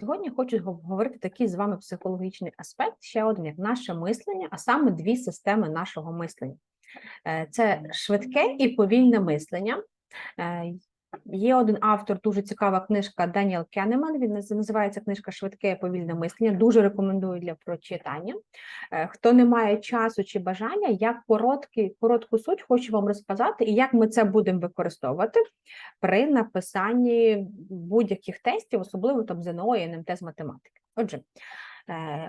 Сьогодні хочу говорити такий з вами психологічний аспект, ще один як наше мислення, а саме дві системи нашого мислення. Е, Це швидке і повільне мислення. Є один автор, дуже цікава книжка Даніел Кенеман. Він наз- називається книжка Швидке повільне мислення. Дуже рекомендую для прочитання. Е, Хто не має часу чи бажання, я короткий, коротку суть хочу вам розказати, і як ми це будемо використовувати при написанні будь-яких тестів, особливо там ЗНО і НМТ з математики. Отже,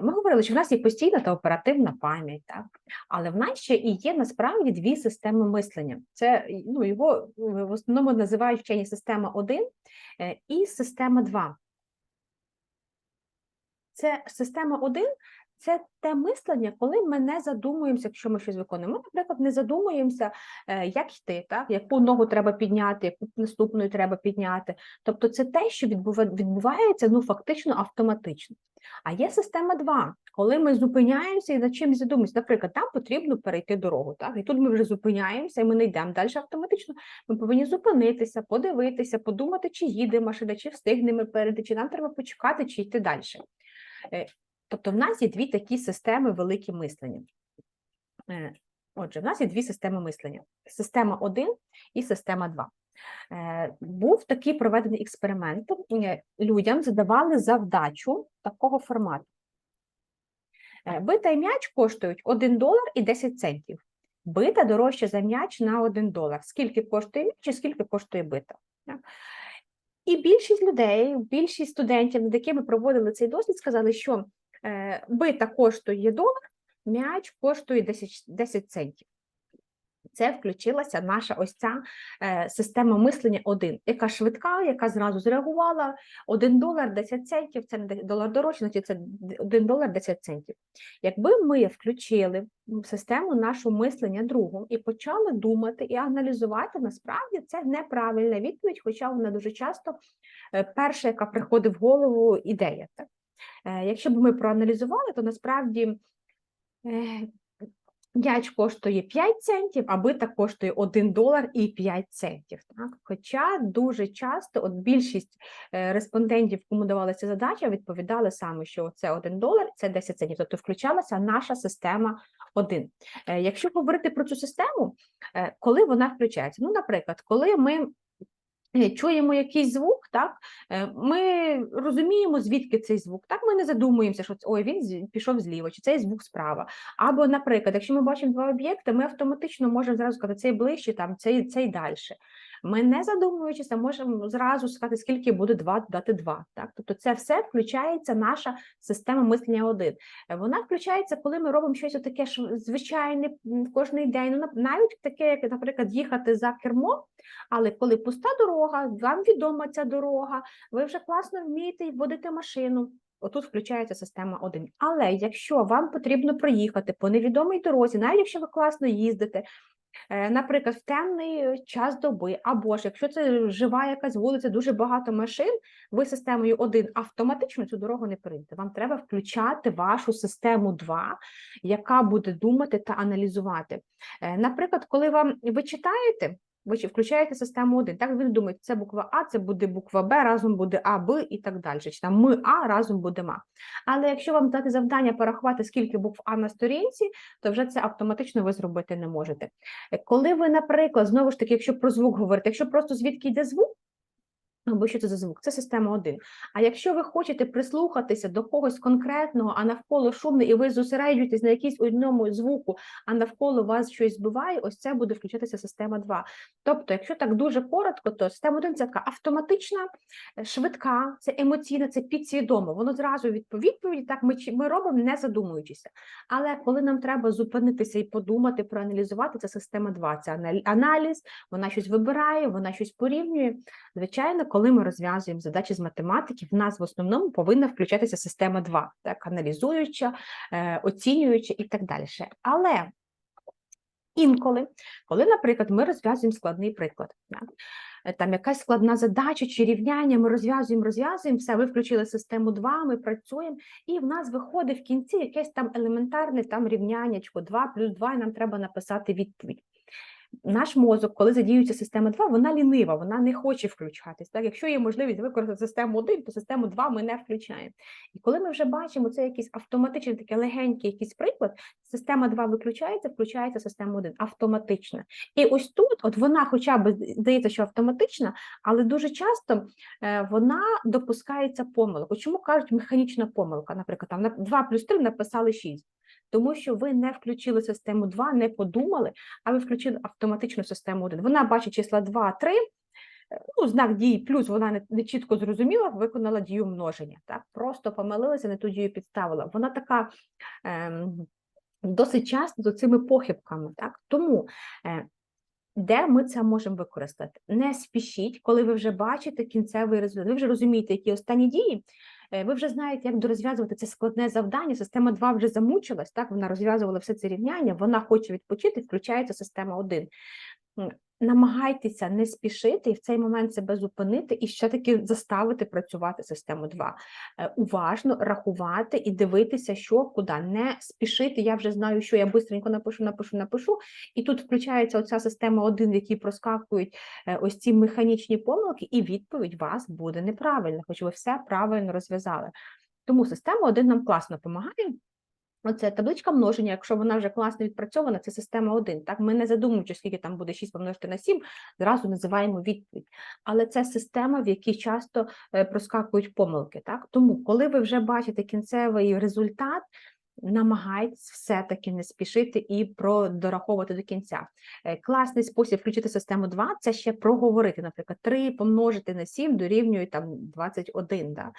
ми говорили, що в нас є постійна та оперативна пам'ять, так? але в нас ще і є насправді дві системи мислення. Це ну, його е, в основному називають вчені система 1 е, і система 2. Це система 1 це те мислення, коли ми не задумуємося, якщо ми щось виконуємо. Ми, наприклад, не задумуємося, е, як йти, так? яку ногу треба підняти, яку наступною треба підняти. Тобто це те, що відбувається ну, фактично автоматично. А є система 2, коли ми зупиняємося і над чимось задумуємося. Наприклад, там потрібно перейти дорогу. Так? І тут ми вже зупиняємося, і ми не йдемо далі автоматично. Ми повинні зупинитися, подивитися, подумати, чи їде машина, чи встигнемо перейти, чи нам треба почекати, чи йти далі. Тобто в нас є дві такі системи великі мислення. Е, Отже, в нас є дві системи мислення: система 1 і система 2. Е, Був такий проведений експеримент. Е, Людям задавали завдачу такого формату. Бита і м'яч коштують 1 долар і 10 центів. Бита дорожче за м'яч на 1 долар. Скільки коштує м'яч і скільки коштує бита? І більшість людей, більшість студентів, над якими проводили цей дослід, сказали, що бита коштує долар, м'яч коштує 10, 10 центів. Це включилася наша ось ця е, система мислення 1, яка швидка, яка зразу зреагувала 1 долар 10 центів, це не долар дорожче, значить це 1 долар 10 центів. Якби ми включили систему нашого мислення другу і почали думати і аналізувати, насправді це неправильна відповідь, хоча вона дуже часто е, перша, яка приходить в голову, ідея. Так? Е, Якщо б ми проаналізували, то насправді е, м'яч коштує 5 центів, а бита коштує 1 долар і 5 центів. Так? Хоча дуже часто от більшість е, респондентів, кому давалася задача, відповідали саме, що це 1 долар, це 10 центів. Тобто включалася наша система 1. Е, Якщо говорити про цю систему, е, коли вона включається? Ну, наприклад, коли ми е, чуємо якийсь звук, так, е, ми розуміємо, звідки цей звук. Так, ми не задумуємося, що ой, він пішов зліва, чи цей звук справа. Або, наприклад, якщо ми бачимо два об'єкти, ми автоматично можемо зразу сказати, цей ближче, там, цей, цей далі. Ми не задумуючися, можемо зразу сказати, скільки буде 2 додати 2. Так? Тобто це все включається наша система мислення 1. Е, Вона включається, коли ми робимо щось таке звичайне кожний день. Ну, навіть таке, як, наприклад, їхати за кермо, але коли пуста дорога, вам відома ця дорога, ви вже класно вмієте водити машину. Отут включається система 1. Але якщо вам потрібно проїхати по невідомій дорозі, навіть якщо ви класно їздите, е, наприклад, в темний час доби, або ж якщо це жива якась вулиця, дуже багато машин, ви системою 1 автоматично цю дорогу не перейдете. Вам треба включати вашу систему 2, яка буде думати та аналізувати. Е, Наприклад, коли вам ви читаєте, ви чи- включаєте систему 1, так він думає, це буква А, це буде буква Б, разом буде А, Б і так далі. Чи там ми А, разом буде Ма. Але якщо вам дати завдання порахувати, скільки букв А на сторінці, то вже це автоматично ви зробити не можете. Е, Коли ви, наприклад, знову ж таки, якщо про звук говорити, якщо просто звідки йде звук, або що це за звук? Це система 1. А якщо ви хочете прислухатися до когось конкретного, а навколо шумно, і ви зосереджуєтесь на якійсь одному звуку, а навколо вас щось збиває, ось це буде включатися система 2. Тобто, якщо так дуже коротко, то система 1 це така автоматична, е, швидка, це емоційна, це підсвідомо. Воно зразу відпо- відповіді так ми, ми робимо, не задумуючися. Але коли нам треба зупинитися і подумати, проаналізувати, це система 2. Це аналіз, вона щось вибирає, вона щось порівнює. Звичайно, коли ми розв'язуємо задачі з математики, в нас в основному повинна включатися система 2, так, аналізуюча, е, оцінююча і так далі. Але інколи, коли, наприклад, ми розв'язуємо складний приклад, е, там якась складна задача чи рівняння, ми розв'язуємо, розв'язуємо, все, ви включили систему 2, ми працюємо, і в нас виходить в кінці якесь там елементарне там рівняннячко 2 плюс 2, і нам треба написати відповідь. Наш мозок, коли задіюється система 2, вона лінива, вона не хоче включатись. Так? Якщо є можливість використати систему 1, то систему 2 ми не включаємо. І коли ми вже бачимо це якийсь автоматичний, такий легенький якийсь приклад, система 2 виключається, включається система 1 автоматично. І ось тут, от вона, хоча б здається, що автоматична, але дуже часто е, вона допускається помилок. Чому кажуть механічна помилка? Наприклад, там на 2 плюс 3 написали 6. Тому що ви не включили систему 2, не подумали, а ви включили автоматичну систему 1. Вона бачить числа 2, 3, ну, знак дії плюс вона не, не чітко зрозуміла, виконала дію множення. Так? Просто помилилася, не ту дію підставила. Вона така ем, досить часто з цими похибками. Так? Тому е, де ми це можемо використати? Не спішіть, коли ви вже бачите кінцевий результат. Ви вже розумієте, які останні дії. е, Ви вже знаєте, як дорозв'язувати це складне завдання. Система 2 вже замучилась, так вона розв'язувала все це рівняння, вона хоче відпочити, включається система 1. Намагайтеся не спішити і в цей момент себе зупинити і ще таки заставити працювати систему 2. Е, Уважно рахувати і дивитися, що куди. Не спішити. Я вже знаю, що я бистренько напишу, напишу, напишу. І тут включається оця система 1, в якій проскакують е, ось ці механічні помилки, і відповідь вас буде неправильна, хоч ви все правильно розв'язали. Тому система 1 нам класно допомагає. Оце табличка множення, якщо вона вже класно відпрацьована, це система 1. Так, ми не задумуючи, скільки там буде 6 помножити на 7, зразу називаємо відповідь. Але це система, в якій часто е, проскакують помилки. Так? Тому, коли ви вже бачите кінцевий результат, намагайтесь все-таки не спішити і продораховувати до кінця. Е, Класний спосіб включити систему 2 – це ще проговорити. Наприклад, 3 помножити на 7 дорівнює там 21. Да?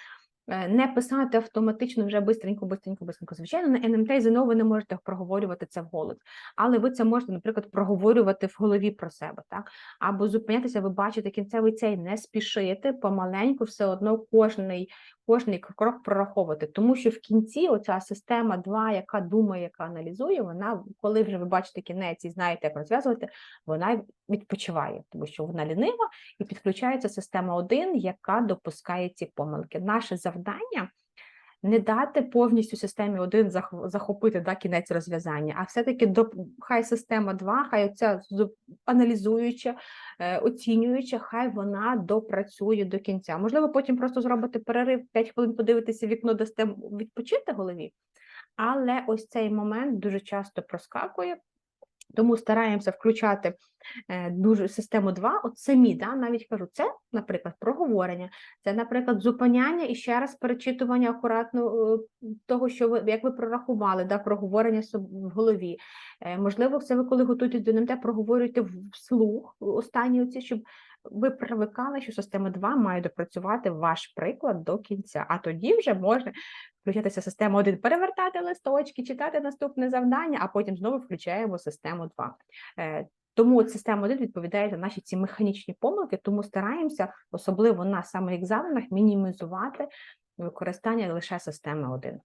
Е, Не писати автоматично вже бистренько, бистренько, бистренько. Звичайно, на НМТ ЗНО ви не можете проговорювати це вголос, але ви це можете, наприклад, проговорювати в голові про себе, так? Або зупинятися, ви бачите кінцевий цей, не спішити, помаленьку, все одно кожний, кожний крок прораховувати. Тому що в кінці оця система 2, яка думає, яка аналізує, вона, коли вже ви бачите кінець і знаєте, як розв'язувати, вона відпочиває, тому що вона лінива і підключається система 1, яка допускає ці помилки. Наше завдання не дати повністю системі 1 зах- захопити да, кінець розв'язання, а все-таки до хай система 2, хай ця зу- аналізуюча, е, оцінююча, хай вона допрацює до кінця. Можливо, потім просто зробити перерив, 5 хвилин подивитися вікно, дасте відпочити голові, але ось цей момент дуже часто проскакує. Тому стараємося включати е, дуже систему 2, от самі, да, навіть кажу, це, наприклад, проговорення, це, наприклад, зупиняння і ще раз перечитування акуратно е, того, що ви як ви прорахували, да, проговорення в голові. Е, Можливо, це ви коли готуєтесь до НМТ, проговорюєте вслух останні оці, щоб ви привикали, що система 2 має допрацювати ваш приклад до кінця, а тоді вже можна включатися систему 1, перевертати листочки, читати наступне завдання, а потім знову включаємо систему 2. Е, Тому от система 1 відповідає за наші ці механічні помилки, тому стараємося, особливо на самих екзаменах, мінімізувати використання лише системи 1.